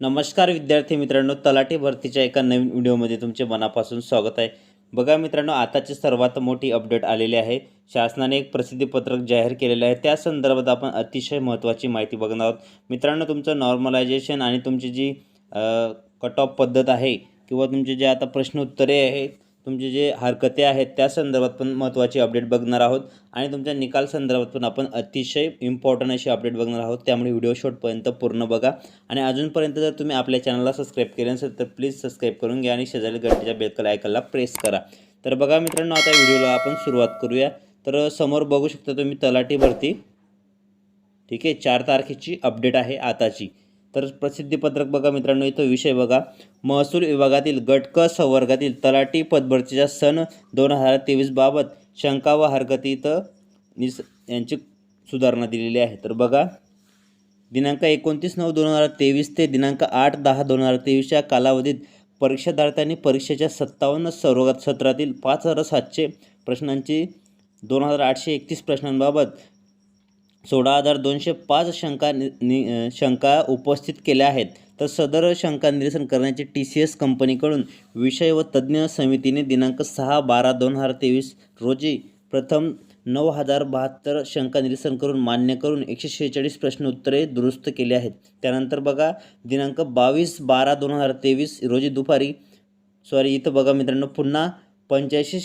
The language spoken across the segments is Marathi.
नमस्कार विद्यार्थी मित्रांनो तलाठी भरतीच्या एका नवीन व्हिडिओमध्ये तुमचे मनापासून स्वागत आहे. बघा मित्रांनो आताची सर्वात मोठी अपडेट आलेली आहे. शासनाने एक प्रसिद्धीपत्रक जाहीर केलेलं आहे. त्या संदर्भात आपण अतिशय महत्त्वाची माहिती बघणार आहोत. मित्रांनो तुमचं नॉर्मलायझेशन आणि तुमची जी कट ऑफ पद्धत आहे किंवा तुमचे जे आता प्रश्न उत्तरे आहेत तुमचे जे हरकते आहेत त्या संदर्भात पण महत्त्वाची अपडेट बघणार आहोत. आणि तुमच्या निकाल संदर्भात पण आपण अतिशय इम्पॉर्टंट अशी अपडेट बघणार आहोत. त्यामुळे व्हिडिओ शॉटपर्यंत पूर्ण बघा. आणि अजूनपर्यंत जर तुम्ही आपल्या चॅनलला सबस्क्राईब केले नसेल तर प्लीज सबस्क्राईब करून घ्या आणि शेजारी घंटेच्या बेलकल आयकनला प्रेस करा. तर बघा मित्रांनो आता व्हिडिओला आपण सुरुवात करूया. तर समोर बघू शकता तुम्ही तलाठी भरती ठीक आहे चार तारखेची अपडेट आहे आताची. तर प्रसिद्धीपत्रक बघा मित्रांनो इथं विषय बघा. महसूल विभागातील गटक संवर्गातील तलाठी पदभरतीच्या सन दोन हजार तेवीस बाबत शंका व हरकती इथं निस यांची सुधारणा दिलेली आहे. तर बघा दिनांक एकोणतीस नऊ दोन हजार तेवीस ते दिनांक आठ दहा दोन हजार तेवीसच्या कालावधीत परीक्षार्थ्यांनी परीक्षेच्या सत्तावन्न संवर्गात सत्रातील पाच हजार सातशे प्रश्नांची दोन हजार आठशे एकतीस प्रश्नांबाबत सोळा हजार दोनशे पाच शंका नि नि शंका उपस्थित केल्या आहेत. तर सदर शंका निरसन करण्याचे टी सी एस कंपनीकडून विषय व तज्ज्ञ समितीने दिनांक सहा बारा दोन हजार तेवीस रोजी प्रथम नऊ हजार बहात्तर शंका निरसन करून मान्य करून एकशे शेहेचाळीस प्रश्न उत्तरे दुरुस्त केली आहेत. त्यानंतर बघा दिनांक बावीस बारा दोन हजार तेवीस रोजी दुपारी सॉरी इथं बघा मित्रांनो पुन्हा पंच्याऐंशी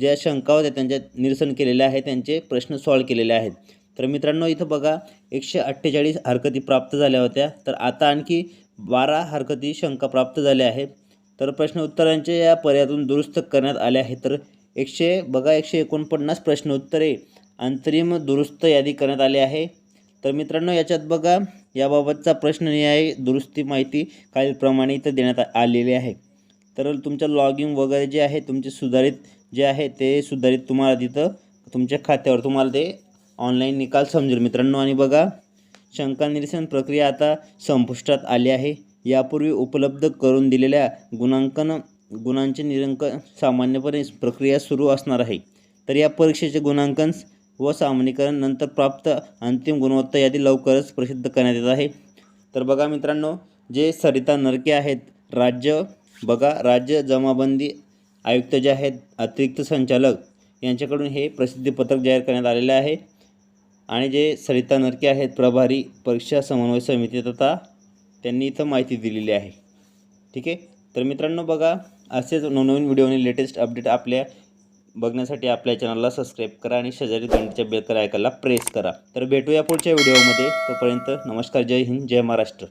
ज्या शंका होत्या त्यांच्या निरसन केलेल्या आहेत त्यांचे प्रश्न सॉल्व केलेले आहेत. तर मित्रांनो इथं बघा एकशे अठ्ठेचाळीस हरकती प्राप्त झाल्या होत्या. तर आता आणखी बारा हरकती शंका प्राप्त झाल्या आहेत. तर प्रश्न उत्तरांच्या या पर्यायातून दुरुस्त करण्यात आले आहे तर एकशे बघा एकशे एकोणपन्नास प्रश्न उत्तरे. अंतरिम दुरुस्त यादी करण्यात आली आहे. तर मित्रांनो याच्यात बघा याबाबतचा प्रश्न न्याय दुरुस्ती माहिती खालीलप्रमाणे इथं देण्यात आलेली आहे. तर तुमचं लॉगिंग वगैरे जे आहे तुमचे सुधारित जे आहे ते सुधारित तुम्हाला तिथं तुमच्या खात्यावर तुम्हाला ते ऑनलाईन निकाल समजेल मित्रांनो आणि बघा शंका निरसन प्रक्रिया आता संपुष्टात आली आहे. यापूर्वी उपलब्ध करून दिलेल्या गुणांकन गुणांचे निरंकन सामान्यपणे प्रक्रिया सुरू असणार आहे. तर या परीक्षेचे गुणांकन व सामान्यीकरण नंतर प्राप्त अंतिम गुणवत्ता यादी लवकरच प्रसिद्ध करण्यात येत आहे. तर बघा मित्रांनो जे सरिता नरके आहेत राज्य बघा राज्य जमाबंदी आयुक्त जे आहेत अतिरिक्त संचालक यांच्याकडून हे प्रसिद्धीपत्रक जाहीर करण्यात आलेले आहे. आणि जे सरिता नरके आहेत प्रभारी परीक्षा समन्वय समिती तथा त्यांनी इथं माहिती दिलेली आहे. ठीक आहे? तर मित्रांनो बघा असेच नवनवीन व्हिडिओ आणि लेटेस्ट अपडेट आपल्या बघण्यासाठी आपल्या चॅनलला सबस्क्राईब करा आणि शेजारी घंटेच्या बेलकर ऐकायला प्रेस करा. तर भेटूया पुढच्या व्हिडिओमध्ये तोपर्यंत नमस्कार जय हिंद जय महाराष्ट्र.